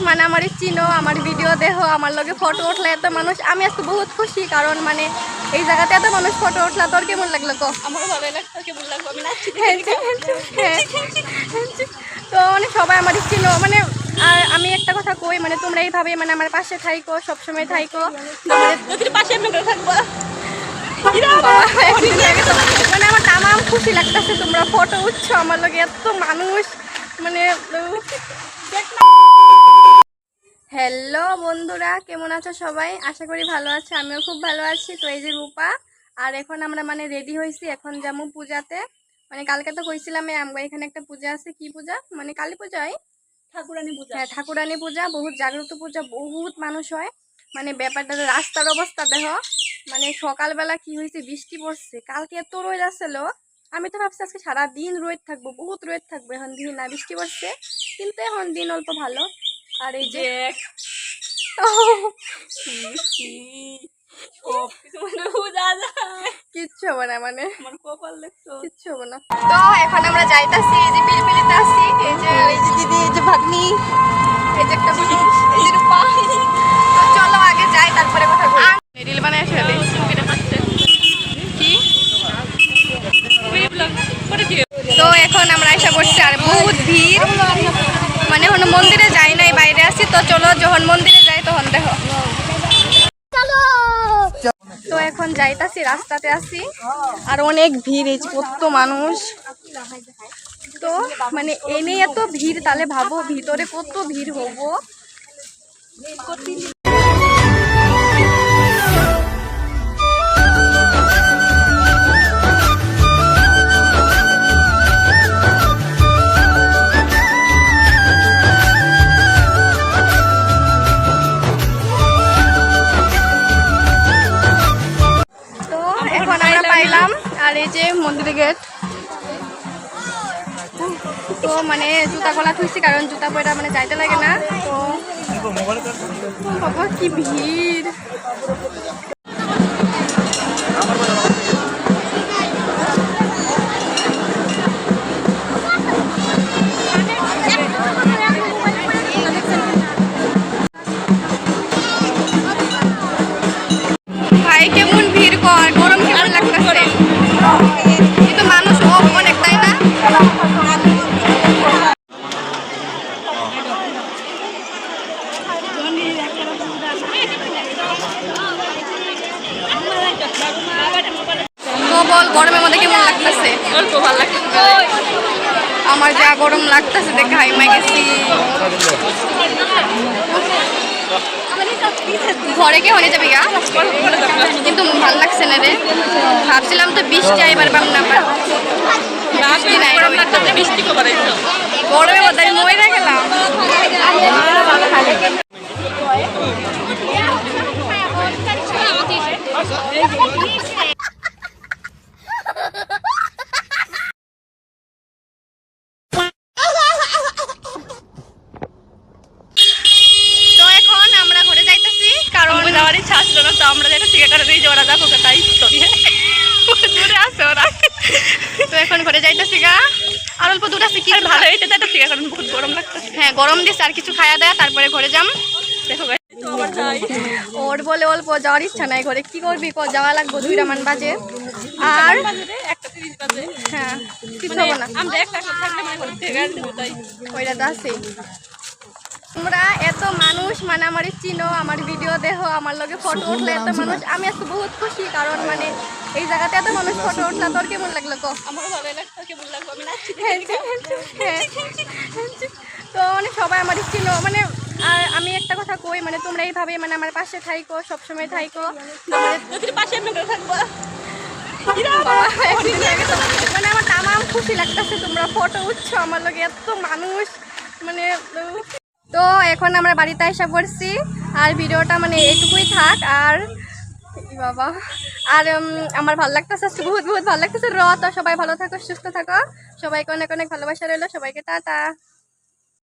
মানে আমার চিনো আমার ভিডিও দেহ আমার লগে ফটো উঠলে এত মানুষ। আমি আজকে বহুত খুশি কারণ মানে এই জায়গাতে এত মানুষ ফটো উঠলা তোর কেমন লাগল কো? আমারও ভালো লাগতো কেমন লাগল? আমি হ্যাঁ, তো মানে সবাই আমার চিনো মানে আর আমি একটা কথা কই মানে তোমরা এইভাবে মানে আমার পাশে থাইকো সবসময় থাইকো। পাশে থাকব। হয়ে। মানে আমার তামাম খুশি লাগতেছে তোমরা ফটো উঠছো আমার লগে এত মানুষ মানে হ্যালো বন্ধুরা কেমন আছো সবাই? আশা করি ভালো আছে আমিও খুব ভালো আছি। তো এই যে রূপা আর এখন আমরা মানে রেডি হয়েছি এখন যাব পূজাতে। মানে কালকে তো কইছিলাম আমরা এখানে একটা পূজা আছে। কি পূজা? মানে কালী পূজায় ঠাকুরানী পূজা। হ্যাঁ ঠাকুরানী পূজা বহুত জাগ্রত পূজা বহুত মানুষ হয়। মানে ব্যাপারটা রাস্তার অবস্থা দেখো মানে সকালবেলা কি হয়েছে বৃষ্টি পড়ছে। কালকে এত রোদ আসছিল আমি তো ভাবছি আজকে সারাদিন রোদ থাকব বহুত রোদ থাকব। এখন দিন না বৃষ্টি পড়ছে। কিন্তু এখন দিন অল্প ভালো। আর এই যে কিচ্ছু হবে না মানে। আমার কপাল দেখছ। কিচ্ছু হবে না। তো এখন আমরা যাইতাছি এই যে পিলপিলিতে এই যে এই যে দিদি এই যে ভাগ্নি। এই যে একটা এই যে রূপা। তো চলো আগে যাই তারপরে কথা বলি রিল বানায় ফেলে সুবিধা পাচ্ছে কি তুমি ব্লগ করে দিও তো এখন আমরা আশা করছি আর বহুত ভিড় মানে এখন মন্দিরে যাই নাই বাইরে আছি তো চলো যখন মন্দিরে যাই তখন দেখো তো এখন যাইতাছি, রাস্তাতে আসি আর অনেক ভিড়, এই কত মানুষ। তো মানে এনে এত ভিড়, তাহলে ভাবো ভিতরে কত ভিড় হব। আর এই যে মন্দির গেট। তো মানে জুতা গলা থুইছি কারণ জুতা পয়টা মানে যাইতে লাগে না তো? বাবা কি ভিড়। বল গরমের মধ্যে কেমন লাগতেছে? অল্প ভালো লাগছে আমার যা গরম লাগতেছে দেখে হাইমা গেছি। ঘরে কে হয়ে যাবে গা? কিন্তু ভালো লাগছে না রে। ভাবছিলাম তো বৃষ্টি এবার পাম না বৃষ্টি নাই গরমের মধ্যে মরে গেলাম। তো আমরা যেটা টিকিট দিয়ে যে ওরা যাব তাই তো দূরে আছে ওরা তো এখন ঘরে যাইতেছি গা। আর অল্প দূর আছে কি আর ভালো হইতে তো ঠিক কারণ বহুত গরম লাগতেছে। হ্যাঁ গরম দিচ্ছে আর কিছু খাওয়া দেয়া তারপরে ঘরে যাম। দেখো ওর বলে অল্প যাওয়ার ইচ্ছা নাই ঘরে। কি করবি যাওয়া লাগবো? দুইটা মান বাজে। আর হ্যাঁ কিছু মানে হব না। আমরা একটা থাকলে মানে তাই। ওইটা তো আছেই। তোমরা এত মানুষ মানে আমার চিনো আমার ভিডিও দেখো আমার লগে ফটো উঠলে এত মানুষ আমি আজকে বহুত খুশি কারণ মানে এই জায়গাতে এত মানুষ ফটো উঠলা তোর কেমন লাগল ক? আমারও ভালো লাগতো কেমন লাগল? আমি হ্যাঁ, তো মানে সবাই আমার চিনো মানে আর আমি একটা কথা কই মানে তোমরা এইভাবে মানে আমার পাশে থাইকো সবসময় থাইকো পাশে আমি থাকব। মানে আমার তামাম খুশি লাগতেছে তোমরা ফটো উঠছো আমার লগে এত মানুষ মানে তো এখন আমরা বাড়িতে আসা পড়ছি। আর ভিডিওটা মানে এটুকুই থাক, আর বাবা। আর আমার ভালো লাগতেছে, বহুত বহুত ভালো লাগতেছে। র তো সবাই ভালো থাকো, সুস্থ থাকো। সবাইকে অনেক অনেক ভালোবাসা রইল। সবাইকে টাটা।